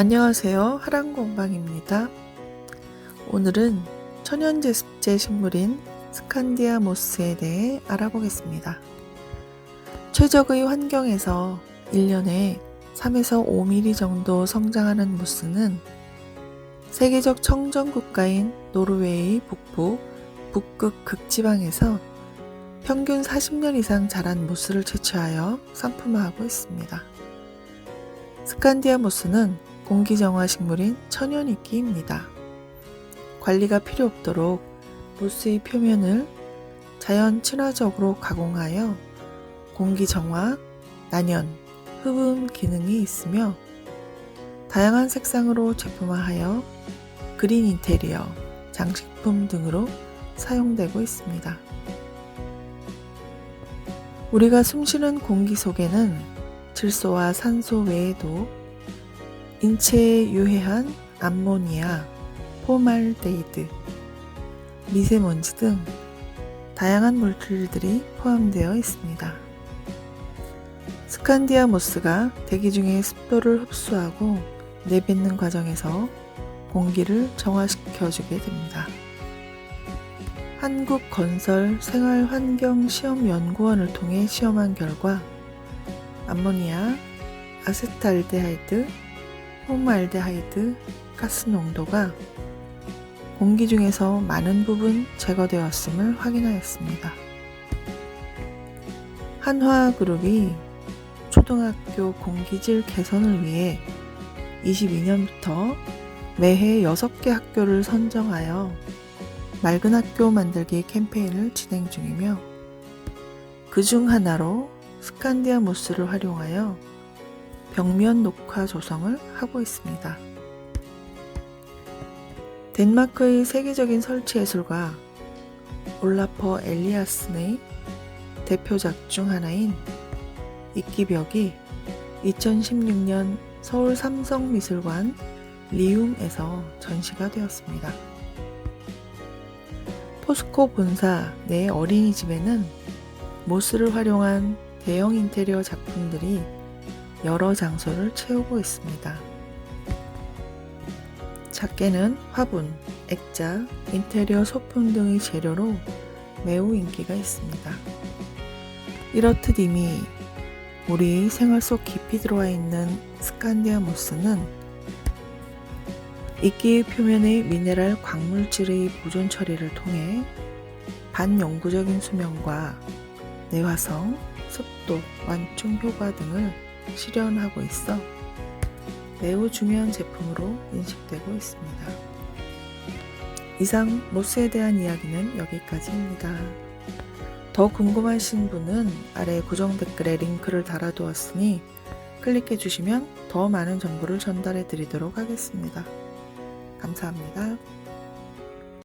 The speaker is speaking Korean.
안녕하세요. 하란공방입니다. 오늘은 천연제 습제 식물인 스칸디아 모스에 대해 알아보겠습니다. 최적의 환경에서 1년에 3에서 5mm 정도 성장하는 모스는 세계적 청정 국가인 노르웨이 북부 북극 극지방에서 평균 40년 이상 자란 모스를 채취하여 상품화하고 있습니다. 스칸디아 모스는 공기정화 식물인 천연이끼입니다. 관리가 필요 없도록 모스의 표면을 자연 친화적으로 가공하여 공기정화, 난연, 흡음 기능이 있으며 다양한 색상으로 제품화하여 그린 인테리어, 장식품 등으로 사용되고 있습니다. 우리가 숨쉬는 공기 속에는 질소와 산소 외에도 인체에 유해한 암모니아, 포말데이드, 미세먼지 등 다양한 물질들이 포함되어 있습니다. 스칸디아 모스가 대기 중의 습도를 흡수하고 내뱉는 과정에서 공기를 정화시켜주게 됩니다. 한국건설생활환경시험연구원을 통해 시험한 결과 암모니아, 아세탈데하이드, 포말데하이드 가스 농도가 공기 중에서 많은 부분 제거되었음을 확인하였습니다. 한화그룹이 초등학교 공기질 개선을 위해 22년부터 매해 6개 학교를 선정하여 맑은 학교 만들기 캠페인을 진행 중이며 그 중 하나로 스칸디아 모스를 활용하여 벽면 녹화 조성을 하고 있습니다. 덴마크의 세계적인 설치 예술가 올라퍼 엘리아슨의 대표작 중 하나인 이끼벽이 2016년 서울 삼성미술관 리움에서 전시가 되었습니다. 포스코 본사 내 어린이집에는 모스를 활용한 대형 인테리어 작품들이 여러 장소를 채우고 있습니다. 작게는 화분, 액자, 인테리어 소품 등의 재료로 매우 인기가 있습니다. 이렇듯 이미 우리 생활 속 깊이 들어와 있는 스칸디아 모스는 이끼의 표면의 미네랄 광물질의 보존 처리를 통해 반영구적인 수명과 내화성, 습도, 완충 효과 등을 실현하고 있어 매우 중요한 제품으로 인식되고 있습니다. 이상 모스에 대한 이야기는 여기까지입니다. 더 궁금하신 분은 아래 고정 댓글에 링크를 달아두었으니 클릭해 주시면 더 많은 정보를 전달해 드리도록 하겠습니다. 감사합니다.